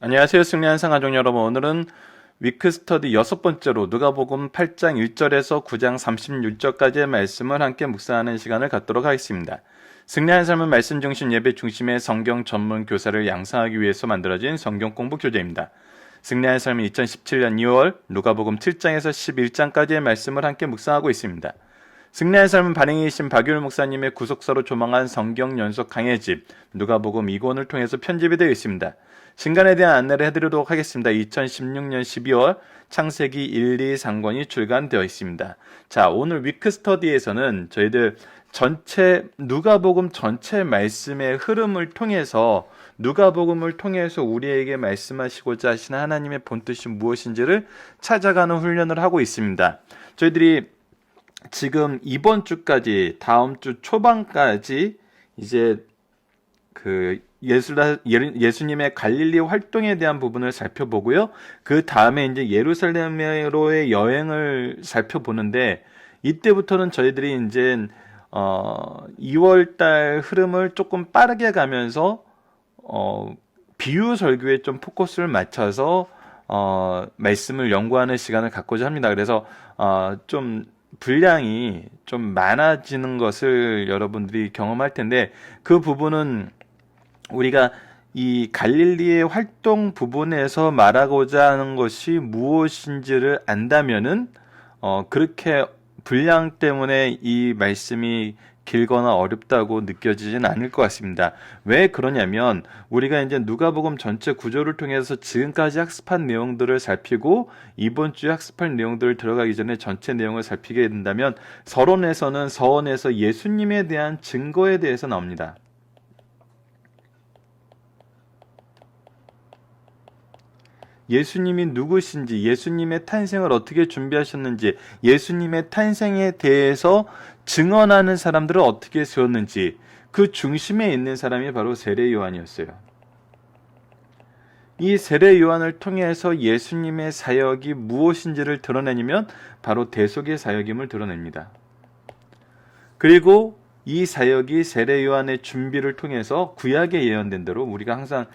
안녕하세요. 승리한 상가족 여러분. 오늘은 위크 스터디 여섯 번째로 누가복음 8장 1절에서 9장 36절까지의 말씀을 함께 묵상하는 시간을 갖도록 하겠습니다. 승리한 삶은 말씀 중심 예배 중심의 성경 전문 교사를 양성하기 위해서 만들어진 성경 공부 교재입니다. 승리한 삶은 2017년 2월 누가복음 7장에서 11장까지의 말씀을 함께 묵상하고 있습니다. 승리의 삶은 반응이신 박율 목사님의 구속사로 조망한 성경 연속 강해집 누가복음 2권을 통해서 편집이 되어 있습니다. 신간에 대한 안내를 해드리도록 하겠습니다. 2016년 12월 창세기 1, 2, 3권이 출간되어 있습니다. 자, 오늘 위크 스터디에서는 저희들 전체 누가복음 전체 말씀의 흐름을 통해서 누가복음을 통해서 우리에게 말씀하시고자 하시는 하나님의 본뜻이 무엇인지를 찾아가는 훈련을 하고 있습니다. 저희들이 지금 이번 주까지 다음 주 초반까지 이제 그 예수라, 예수님의 갈릴리 활동에 대한 부분을 살펴보고요. 그 다음에 이제 예루살렘으로의 여행을 살펴보는데 이때부터는 저희들이 이제 어 2월달 흐름을 조금 빠르게 가면서 어 비유 설교에 좀 포커스를 맞춰서 어 말씀을 연구하는 시간을 갖고자 합니다. 그래서 어좀 분량이 좀 많아지는 것을 여러분들이 경험할 텐데 그 부분은 우리가 이 갈릴리의 활동 부분에서 말하고자 하는 것이 무엇인지를 안다면은 어 그렇게 분량 때문에 이 말씀이 길거나 어렵다고 느껴지진 않을 것 같습니다. 왜 그러냐면 우리가 이제 누가복음 전체 구조를 통해서 지금까지 학습한 내용들을 살피고 이번 주에 학습할 내용들을 들어가기 전에 전체 내용을 살피게 된다면 서론에서는 서원에서 예수님에 대한 증거에 대해서 나옵니다. 예수님이 누구신지, 예수님의 탄생을 어떻게 준비하셨는지, 예수님의 탄생에 대해서 증언하는 사람들을 어떻게 세웠는지, 그 중심에 있는 사람이 바로 세례 요한이었어요. 이 세례 요한을 통해서 예수님의 사역이 무엇인지를 드러내면 바로 대속의 사역임을 드러냅니다. 그리고 이 사역이 세례 요한의 준비를 통해서 구약에 예언된 대로 우리가 항상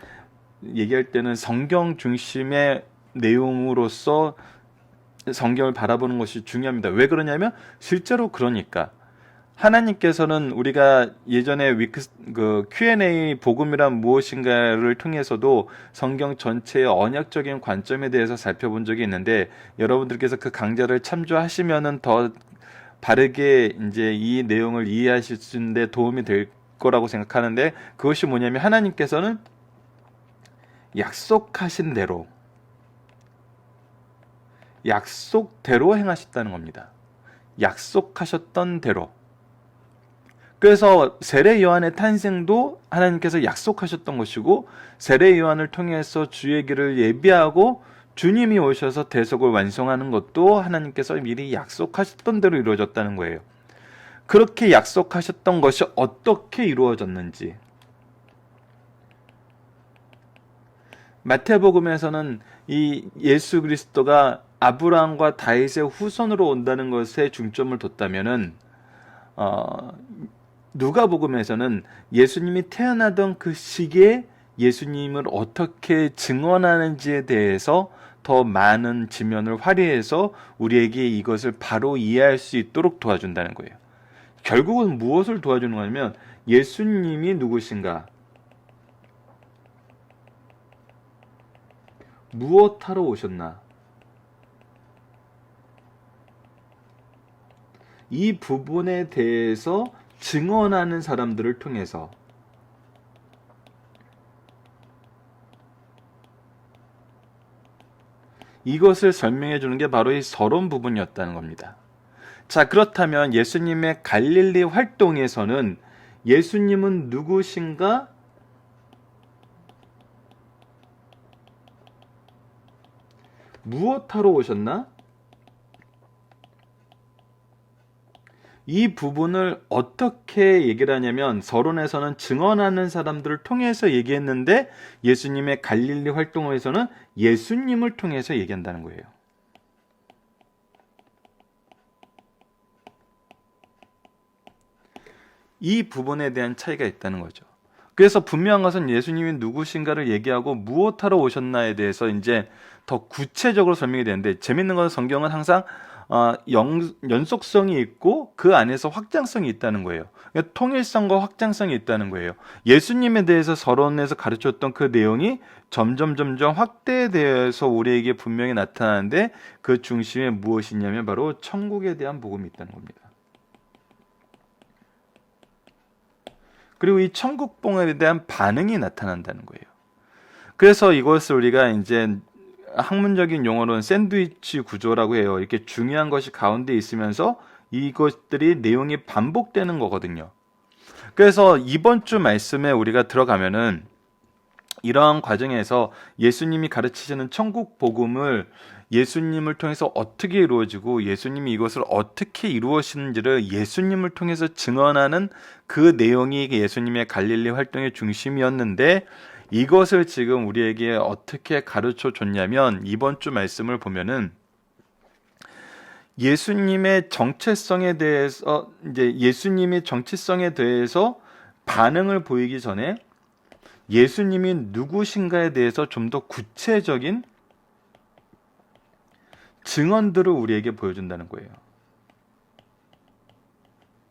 얘기할 때는 성경 중심의 내용으로서 성경을 바라보는 것이 중요합니다. 왜 그러냐면 실제로 그러니까 하나님께서는 우리가 예전에 위크 그 Q&A 복음이란 무엇인가를 통해서도 성경 전체의 언약적인 관점에 대해서 살펴본 적이 있는데 여러분들께서 그 강좌를 참조하시면은 더 바르게 이제 이 내용을 이해하실 수 있는데 도움이 될 거라고 생각하는데 그것이 뭐냐면 하나님께서는 약속하신 대로 약속대로 행하셨다는 겁니다. 약속하셨던 대로. 그래서 세례 요한의 탄생도 하나님께서 약속하셨던 것이고 세례 요한을 통해서 주의 길을 예비하고 주님이 오셔서 대속을 완성하는 것도 하나님께서 미리 약속하셨던 대로 이루어졌다는 거예요. 그렇게 약속하셨던 것이 어떻게 이루어졌는지 마태복음에서는 이 예수 그리스도가 아브라함과 다윗의 후손으로 온다는 것에 중점을 뒀다면은 어, 누가복음에서는 예수님이 태어나던 그 시기에 예수님을 어떻게 증언하는지에 대해서 더 많은 지면을 활용해서 우리에게 이것을 바로 이해할 수 있도록 도와준다는 거예요. 결국은 무엇을 도와주는 거냐면 예수님이 누구신가, 무엇하러 오셨나? 이 부분에 대해서 증언하는 사람들을 통해서 이것을 설명해 주는 게 바로 이 서론 부분이었다는 겁니다. 자, 그렇다면 예수님의 갈릴리 활동에서는 예수님은 누구신가 무엇하러 오셨나? 이 부분을 어떻게 얘기를 하냐면 서론에서는 증언하는 사람들을 통해서 얘기했는데 예수님의 갈릴리 활동에서는 예수님을 통해서 얘기한다는 거예요. 이 부분에 대한 차이가 있다는 거죠. 그래서 분명한 것은 예수님이 누구신가를 얘기하고 무엇하러 오셨나에 대해서 이제 더 구체적으로 설명이 되는데 재밌는 건 성경은 항상 어, 영, 연속성이 있고 그 안에서 확장성이 있다는 거예요. 그러니까 통일성과 확장성이 있다는 거예요. 예수님에 대해서 서론에서 가르쳤던 그 내용이 점점 점점 확대되어서 우리에게 분명히 나타나는데 그 중심에 무엇이냐면 바로 천국에 대한 복음이 있다는 겁니다. 그리고 이 천국 복음에 대한 반응이 나타난다는 거예요. 그래서 이것을 우리가 이제 학문적인 용어로는 샌드위치 구조라고 해요. 이렇게 중요한 것이 가운데 있으면서 이것들이 내용이 반복되는 거거든요. 그래서 이번 주 말씀에 우리가 들어가면은 이러한 과정에서 예수님이 가르치시는 천국 복음을 예수님을 통해서 어떻게 이루어지고 예수님이 이것을 어떻게 이루어지는지를 예수님을 통해서 증언하는 그 내용이 예수님의 갈릴리 활동의 중심이었는데 이것을 지금 우리에게 어떻게 가르쳐 줬냐면 이번 주 말씀을 보면은 예수님의 정체성에 대해서 이제 예수님의 정체성에 대해서 반응을 보이기 전에 예수님이 누구신가에 대해서 좀 더 구체적인 증언들을 우리에게 보여준다는 거예요.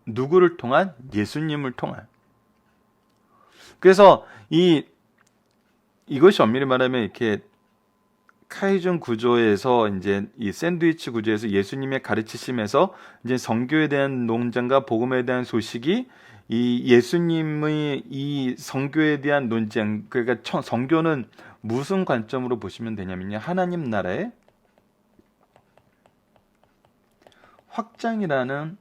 누구를 통한? 예수님을 통한. 그래서 이 이것이 엄밀히 말하면 이렇게 카이준 구조에서 이제 이 샌드위치 구조에서 예수님의 가르치심에서 이제 성교에 대한 농장과 복음에 대한 소식이 이 예수님의 이 성교에 대한 논쟁 그러니까 성교는 무슨 관점으로 보시면 되냐면요 하나님 나라의 확장이라는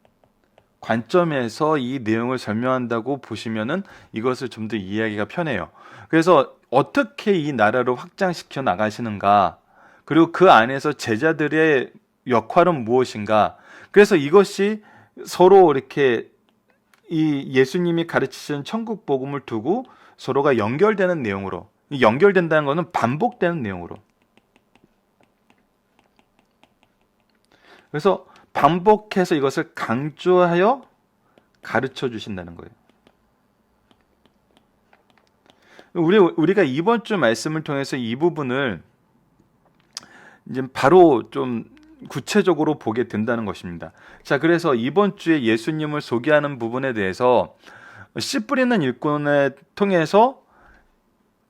관점에서 이 내용을 설명한다고 보시면은 이것을 좀 더 이해하기가 편해요. 그래서 어떻게 이 나라를 확장시켜 나가시는가, 그리고 그 안에서 제자들의 역할은 무엇인가. 그래서 이것이 서로 이렇게 이 예수님이 가르치신 천국 복음을 두고 서로가 연결되는 내용으로 연결된다는 것은 반복되는 내용으로. 그래서 반복해서 이것을 강조하여 가르쳐 주신다는 거예요. 우리 우리가 이번 주 말씀을 통해서 이 부분을 이제 바로 좀 구체적으로 보게 된다는 것입니다. 자, 그래서 이번 주에 예수님을 소개하는 부분에 대해서 씨 뿌리는 일꾼을 통해서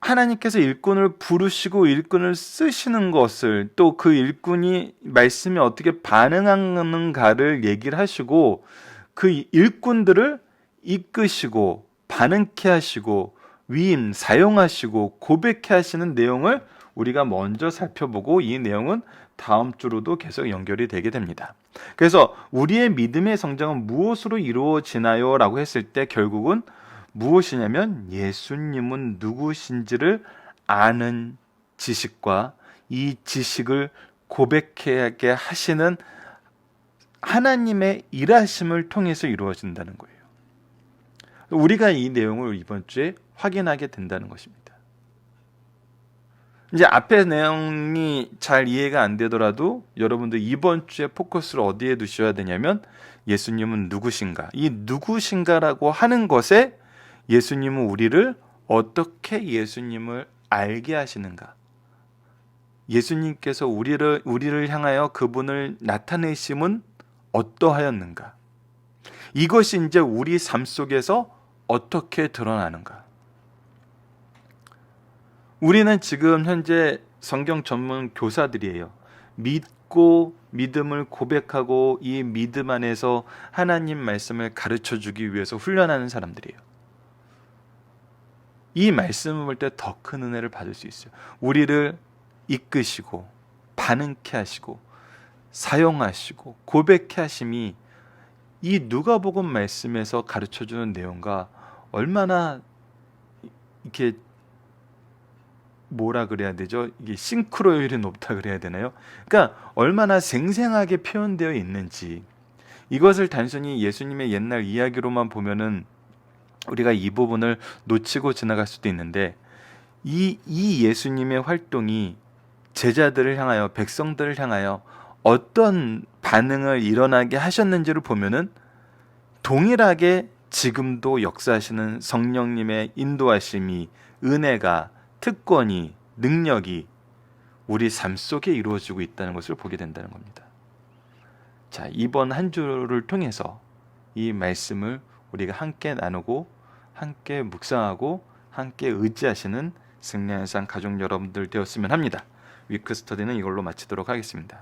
하나님께서 일꾼을 부르시고 일꾼을 쓰시는 것을 또 그 일꾼이 말씀에 어떻게 반응하는가를 얘기를 하시고 그 일꾼들을 이끄시고 반응케 하시고 위임, 사용하시고 고백해 하시는 내용을 우리가 먼저 살펴보고 이 내용은 다음 주로도 계속 연결이 되게 됩니다. 그래서 우리의 믿음의 성장은 무엇으로 이루어지나요? 라고 했을 때 결국은 무엇이냐면 예수님은 누구신지를 아는 지식과 이 지식을 고백하게 하시는 하나님의 일하심을 통해서 이루어진다는 거예요. 우리가 이 내용을 이번 주에 확인하게 된다는 것입니다. 이제 앞에 내용이 잘 이해가 안 되더라도 여러분들 이번 주에 포커스를 어디에 두셔야 되냐면 예수님은 누구신가? 이 누구신가라고 하는 것에 예수님은 우리를 어떻게 예수님을 알게 하시는가? 예수님께서 우리를 우리를 향하여 그분을 나타내심은 어떠하였는가? 이것이 이제 우리 삶 속에서 어떻게 드러나는가? 우리는 지금 현재 성경 전문 교사들이에요. 믿고 믿음을 고백하고 이 믿음 안에서 하나님 말씀을 가르쳐 주기 위해서 훈련하는 사람들이에요. 이 말씀을 볼 때 더 큰 은혜를 받을 수 있어요. 우리를 이끄시고 반응케 하시고 사용하시고 고백케 하심이 이 누가복음 말씀에서 가르쳐 주는 내용과 얼마나 이렇게 뭐라 그래야 되죠? 이게 싱크로율이 높다 그래야 되나요? 그러니까 얼마나 생생하게 표현되어 있는지 이것을 단순히 예수님의 옛날 이야기로만 보면은 우리가 이 부분을 놓치고 지나갈 수도 있는데 이, 이 예수님의 활동이 제자들을 향하여 백성들을 향하여 어떤 반응을 일어나게 하셨는지를 보면은 동일하게 지금도 역사하시는 성령님의 인도하심이 은혜가 특권이 능력이 우리 삶 속에 이루어지고 있다는 것을 보게 된다는 겁니다. 자, 이번 한 주를 통해서 이 말씀을 우리가 함께 나누고 함께 묵상하고 함께 의지하시는 승리한상 가족 여러분들 되었으면 합니다. 위크 스터디는 이걸로 마치도록 하겠습니다.